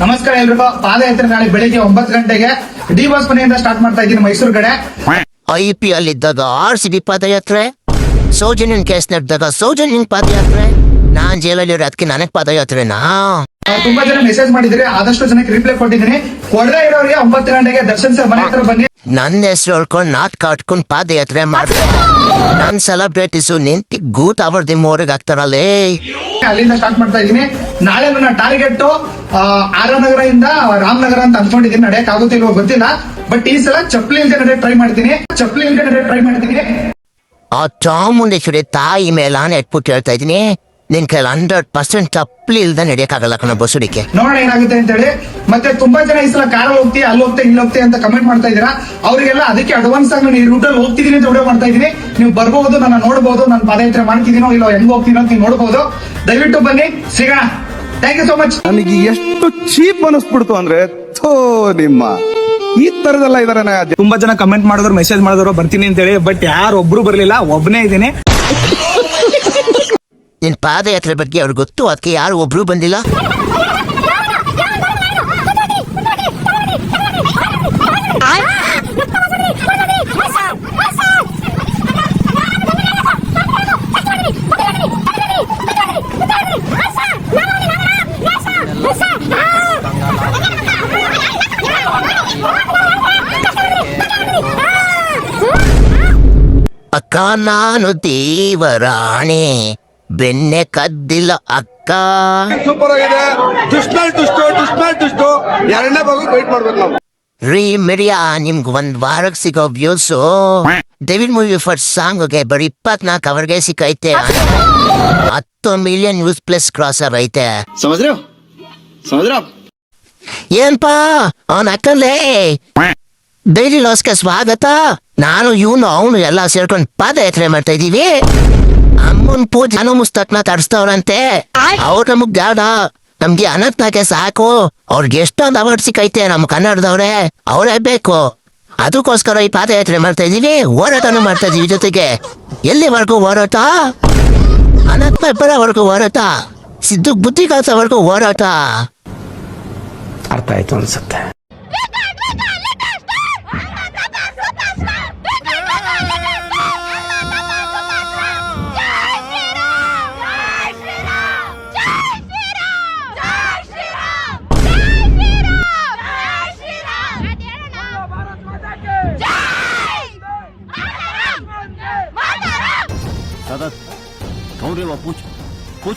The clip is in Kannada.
ನಮಸ್ಕಾರ ಎಲ್ರಿಗೂ. ಪಾದಯಾತ್ರೆ ನಾಳೆ ಬೆಳಿಗ್ಗೆ ಒಂಬತ್ತು ಗಂಟೆಗೆ. ಡಿ ಬಾಸ್ ಮನೆಯಿಂದ ಸ್ಟಾರ್ಟ್ ಮಾಡ್ತಾ ಇದ್ದೀನಿ ಮೈಸೂರು ಕಡೆ. ಐ ಪಿ ಎಲ್ ಇದ್ದಾಗ ಆರ್ ಸಿ ಬಿ ಪಾದಯಾತ್ರೆ ಸೌಜನ್ಯನ್ ಕೇಸ್ ನಡೆದಾಗ ಸೌಜನ್ಯನ್ ಪಾದಯಾತ್ರೆ. ನಾನ್ ಜೈಲಲ್ಲಿ ಅದಕ್ಕೆ ನನಗ್ ಪಾದಯಾತ್ರೆನಾ? ತುಂಬಾ ಜನ ಮೆಸೇಜ್ ಮಾಡಿದ್ರೆ ಆದಷ್ಟು ಜನಕ್ಕೆ ರಿಪ್ಲೈ ಕೊಟ್ಟಿದ್ದೀನಿ. ಕೊಡದೇ ಇರೋರಿಗೆ ಒಂಬತ್ತು ಗಂಟೆಗೆ ದರ್ಶನ್ ಸರ್ ಮನೆ ಹತ್ರ ಬನ್ನಿ. ನನ್ನ ಹೆಸರು ಹೇಳ್ಕೊಂಡು ನಾಟ್ ಕಾಟ್ಕೊಂಡು ಪಾದಯಾತ್ರೆ ಮಾಡ್ತಾರೆ. ನನ್ ಸೆಲೆಬ್ರಿಟೀಸು ನಿಂತಿ ಗೂತ್ ಅವರ್ದಿ ಮೋರಿಗೆ ಆಗ್ತಾರಲ್ಲೇ ಅಲ್ಲಿಂದ ಸ್ಟಾರ್ಟ್ ಮಾಡ್ತಾ ಇದೀನಿ ನಾಳೆ ನನ್ನ ಟಾರ್ಗೆಟ್ ಆರ್ ನಗರ ಇಂದ ರಾಮನಗರ ಅಂತ ಅನ್ಕೊಂಡಿದ್ದೀನಿ. ನಡೆಯಕ್ ಆಗುತ್ತೆ ಇಲ್ವೋ ಗೊತ್ತಿಲ್ಲ. ಬಟ್ ಈ ಸಲ ಚಪ್ಪಲಿ ಇಲ್ದೆ ನಡೆಯಕ್ ಟ್ರೈ ಮಾಡ್ತೀನಿ. ಚಪ್ಪಲಿ ಇಲ್ದೆ ನಡೆಯಕ್ ಟ್ರೈ ಮಾಡ್ತೀನಿ. ಆ ಚಾಮುಂಡೇಶ್ವರಿ ತಾಯಿ ಮೇಲಾನೆ ಇಟ್ಬಿಟ್ಟು ಹೇಳ್ತಾ ಇದೀನಿ ನಿನ್ ಕೈಲಿ ಹಂಡ್ರೆಡ್ ಪರ್ಸೆಂಟ್ ತಪ್ಪಲಿ ಇಲ್ದ ನಡೆಯಕ್ಕಾಗಲ್ಲ ಕಣ ಬಸುಡಿಕೆ. ನೋಡೋಣ ಏನಾಗುತ್ತೆ ಅಂತ ಹೇಳಿ ಮತ್ತೆ ತುಂಬಾ ಜನ ಈ ಸಲ ಕಾರ್ ಹೋಗ್ತಿ ಅಲ್ಲಿ ಹೋಗ್ತೆ ಇಲ್ಲಿ ಹೋಗ್ತೆ ಅಂತ ಕಮೆಂಟ್ ಮಾಡ್ತಾ ಇದೀರಾ ಅವರಿಗೆಲ್ಲ ಅದಕ್ಕೆ ಅಡ್ವಾನ್ಸ್ ಆಗಿ ನಾನು ಈ ರೂಟ್ ಅಲ್ಲಿ ಹೋಗ್ತಿದ್ದೀನಿ ಅಂತ ವಿಡಿಯೋ ಮಾಡ್ತಾ ಇದೀನಿ ನೀವು ಬರ್ಬಹುದು ನನ್ನ ನೋಡಬಹುದು ನಾನು ಪಾದಯಾತ್ರೆ ಮಾಡ್ತಿದೀನೋ ಇಲ್ಲ ಹೆಂಗ್ ಹೋಗ್ತೀನೋ ಅಂತ ನೀವು ನೋಡಬಹುದು ದಯವಿಟ್ಟು ಬನ್ನಿ ಸಿಗೋಣ ಥ್ಯಾಂಕ್ ಯು ಸೋ ಮಚ್ ನನಗೆ ಎಷ್ಟು ಚೀಪ್ ಅನಿಸ್ಬಿಡ್ತು ಅಂದ್ರೆ ಥೋ ನಿಮ್ಮ. ಈ ತರದೆಲ್ಲ ಇದಾರೆ ತುಂಬಾ ಜನ ಕಮೆಂಟ್ ಮಾಡಿದ್ರು ಮೆಸೇಜ್ ಮಾಡಿದ್ರು ಬರ್ತೀನಿ ಅಂತ ಹೇಳಿ ಬಟ್ ಯಾರೊಬ್ರು ಒಬ್ರು ಬರ್ಲಿಲ್ಲ ಒಬ್ನೇ ಇದ್ದೀನಿ. ನಿನ್ ಪಾದಯಾತ್ರೆ ಬಗ್ಗೆ ಅವ್ರಿಗೆ ಗೊತ್ತು ಅದಕ್ಕೆ ಯಾರು ಒಬ್ರು ಬಂದಿಲ್ಲ? ಅಕ್ಕ ನಾನು ದೇವರಾಣೆ. ಬೆನ್ನೆ ಕದ್ದಿಲ್ಲ ಅಕ್ಕ. ಸೂಪರ್ ಆಗಿದೆ ದುಷ್ಟಲ್ ದುಷ್ಟು ದುಷ್ಟಲ್ ದುಷ್ಟು. ಎರಡನೇ ಬಗ್ಗೆ ವೈಟ್ ಮಾಡ್ಬೇಕು ನಾವು. ರೀ ಮಿರಿಯಾ ನಿಮ್ಗೆ ಒಂದ್ ವಾರಕ್ಕೆ ಸಿಗೋ ವ್ಯೂಸ್ ಡೆವಿಲ್ ಮೂವಿ ಫಸ್ಟ್ ಸಾಂಗ್ಗೆ ಬರೀ ಇಪ್ಪತ್ನಾಲ್ಕು ಅವರ್ಗೆ ಸಿಕ್ಕೈತೆ. ಹತ್ತು ಮಿಲಿಯನ್ ವ್ಯೂಸ್ ಪ್ಲಸ್ ಕ್ರಾಸರ್ ಐತೆ. ಏನ್ಪಾ ಅವನ್ ಅಕ್ಕಂದೇ? ಡೈಲಿ ಲಾಸ್ಗೆ ಸ್ವಾಗತ. ನಾನು ಇವನು ಅವನು ಎಲ್ಲ ಸೇರ್ಕೊಂಡು ಪಾದಯಾತ್ರೆ ಮಾಡ್ತಾ ಇದೀವಿ ಅಮ್ಮನ್ ಪೂಜೆ ಅನು ಮುಸ್ತಕ್ನ ತರಿಸ್ತವ್ರಂತೆ. ಅವ್ರ ನಮಗ್ ಬೇಡ ನಮ್ಗೆ ಅನರ್ಥಕ್ಕೆ ಸಾಕು. ಅವ್ರಿಗೆ ಎಷ್ಟೊಂದು ಅವಾರ್ಡ್ ಸಿಕ್ಕೈತೆ ನಮ್ ಕನ್ನಡದವ್ರೆ. ಅವರೇ ಬೇಕು. ಅದಕ್ಕೋಸ್ಕರ ಈ ಪಾದಯಾತ್ರೆ ಮಾಡ್ತಾ ಇದೀವಿ ಹೋರಾಟನೂ ಮಾಡ್ತಾ ಇದೀವಿ ಜೊತೆಗೆ. ಎಲ್ಲಿವರೆಗೂ ಹೋರಾಟ? ಅನಂತ ಇಬ್ಬರವರೆಗೂ ಹೋರಾಟ. ಸಿದ್ದು ಬುದ್ಧಿ ಕಲ್ಸವರೆಗೂ ಹೋರಾಟ. ಅರ್ಥ ಆಯ್ತು ಅನ್ಸುತ್ತೆ. दादा कौन रे वो पूछ पूछ।